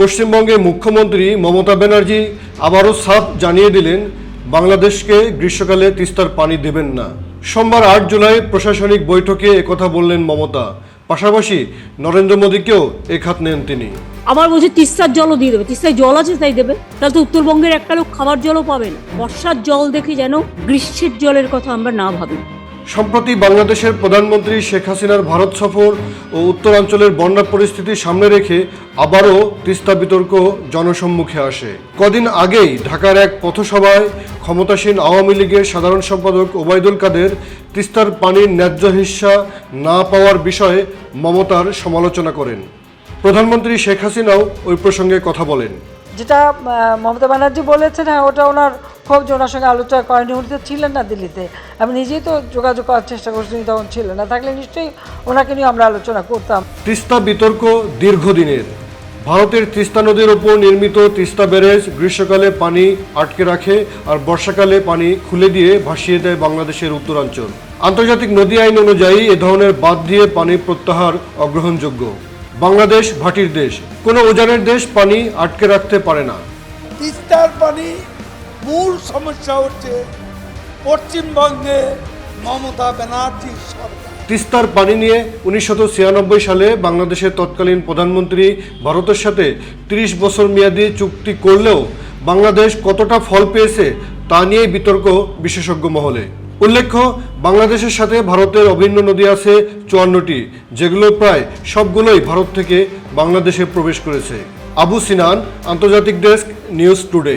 পশ্চিমবঙ্গের মুখ্যমন্ত্রী মমতা ব্যানার্জি আবারও সাফ জানিয়ে দিলেন, বাংলাদেশকে গ্রীষ্মকালে তিস্তার পানি দেবেন না। সোমবার আট জুলাই প্রশাসনিক বৈঠকে একথা বললেন মমতা। পাশাপাশি নরেন্দ্র মোদীকেও খাত নেন তিনি। আবার বলছে, তিস্তার জলও দিয়ে দেবে। তিস্তায় জল আছে, তাই দেবে। তাহলে তো উত্তরবঙ্গের একটা লোক খাবার জলও পাবে না। বর্ষার জল দেখে যেন গ্রীষ্মের জলের কথা আমরা না ভাবি। সম্প্রতি বাংলাদেশের প্রধানমন্ত্রী শেখ হাসিনার ভারত সফর ও উত্তরাঞ্চলের বন্যা পরিস্থিতি সামনে রেখে আবারও তিস্তা বিতর্ক জনসম্মুখে আসে। কদিন আগেই ঢাকার এক পথসভায় ক্ষমতাসীন আওয়ামী লীগের সাধারণ সম্পাদক ওবায়দুল কাদের তিস্তার পানির ন্যায্য হিস্সা না পাওয়ার বিষয়ে মমতার সমালোচনা করেন। প্রধানমন্ত্রী শেখ হাসিনাও ওই প্রসঙ্গে কথা বলেন। যেটা মমতা ব্যানার্জি বলেছেন হ্যাঁ ওটা ওনার খুব ওনার সঙ্গে আলোচনা করেনি উনি তো ছিলেন না দিল্লিতে। আমি নিজেই তো যোগাযোগ করার চেষ্টা করছি উনি তখন ছিলেন না। থাকলে নিশ্চয়ই ওনাকে নিয়ে আমরা আলোচনা করতাম। তিস্তা বিতর্ক দীর্ঘদিনের। ভারতের তিস্তা নদীর ওপর নির্মিত তিস্তা ব্যারেজ গ্রীষ্মকালে পানি আটকে রাখে আর বর্ষাকালে পানি খুলে দিয়ে ভাসিয়ে দেয় বাংলাদেশের উত্তরাঞ্চল। আন্তর্জাতিক নদী আইন অনুযায়ী এ ধরনের বাদ দিয়ে পানি প্রত্যাহার অগ্রহণযোগ্য। বাংলাদেশ ভাটির দেশ। কোনো উজানের দেশ পানি আটকে রাখতে পারে না। তিস্তার পানি মূল সমস্যা হচ্ছে পশ্চিমবঙ্গে মমতা ব্যানার্জি সরকার। তিস্তার পানি নিয়ে উনিশশো ছিয়ানব্বই সালে বাংলাদেশের তৎকালীন প্রধানমন্ত্রী ভারতের সাথে ৩০ বছর মেয়াদী চুক্তি করলেও বাংলাদেশ কতটা ফল পেয়েছে তা নিয়েই বিতর্ক বিশেষজ্ঞ মহলে। উল্লেখ্য, বাংলাদেশের সাথে ভারতের অভিন্ন নদী আছে চুয়ান্নটি, যেগুলো প্রায় সবগুলোই ভারত থেকে বাংলাদেশে প্রবেশ করেছে। আবু সিনান, আন্তর্জাতিক ডেস্ক, নিউজ টুডে।